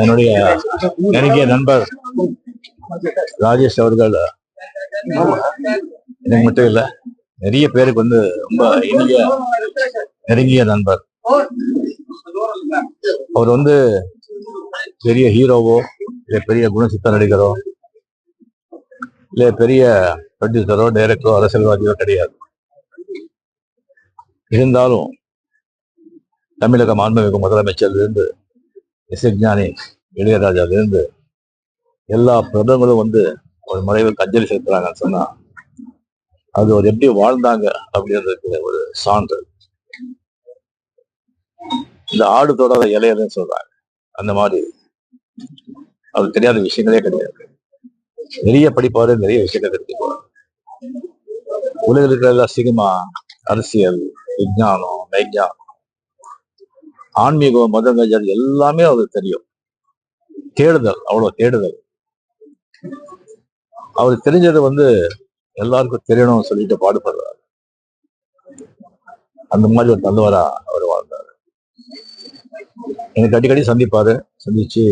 என்னுடைய நெருங்கிய நண்பர் ராஜேஷ் அவர்கள். எனக்கு மட்டும் இல்ல நிறைய பேருக்கு வந்து ரொம்ப இனிய நெருங்கிய நண்பர். அவர் வந்து பெரிய ஹீரோவோ இல்ல பெரிய குணசித்த நடிகரோ இல்ல பெரிய ப்ரொடியூசரோ டைரக்டரோ அரசியல்வாதியோ கிடையாது. இருந்தாலும் தமிழக மாண்புமிகு முதலமைச்சர்லேருந்து இசைஞானி இளையராஜாவிலிருந்து எல்லா பிரபலங்களும் வந்து ஒரு மறைவுக்கு அஞ்சலி செலுத்துறாங்கன்னு சொன்னா அது ஒரு எப்படி வாழ்ந்தாங்க அப்படின்றதுக்கு ஒரு சான்று. இந்த ஆடு தொடர இலையதுன்னு சொல்றாங்க. அந்த மாதிரி. அவருக்கு தெரியாத விஷயங்களே கிடையாது. நிறைய படிப்பாரு நிறைய விஷயங்கள் தெரிஞ்சுக்குவார் உலகில் இருக்கிற எல்லா சினிமா அரசியல் விஞ்ஞானம் மெய்ஞானம் ஆன்மீகம் மதங்கள் அது எல்லாமே அவருக்கு தெரியும். தேடுதல் அவ்வளவு தேடுதல். அவர் தெரிஞ்சது வந்து எல்லாருக்கும் தெரியணும்னு சொல்லிட்டு பாடுபடுறாரு. அந்த மாதிரி ஒரு தலைவரா அவர் வாழ்ந்தார். எனக்கு அடிக்கடி சந்திப்பாரு சந்திச்சு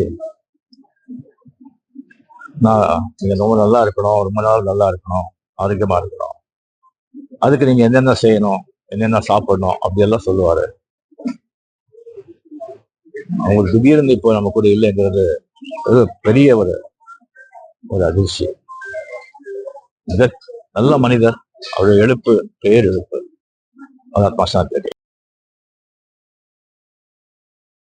நான் நீங்க ரொம்ப நல்லா இருக்கணும் ரொம்ப நாள் நல்லா இருக்கணும் ஆரோக்கியமா இருக்கணும். அதுக்கு நீங்க என்னென்ன செய்யணும் என்னென்ன சாப்பிடணும் அப்படியெல்லாம் சொல்லுவாரு. அவங்களுக்கு திடீர்னு இப்போ நம்ம கூட இல்லைங்கிறது ஒரு பெரிய ஒரு ஒரு அதிர்ச்சி. நல்ல மனிதர் அவருடைய எழுப்பு பெயர் எழுப்பு அதான் பாஷா தெரியும்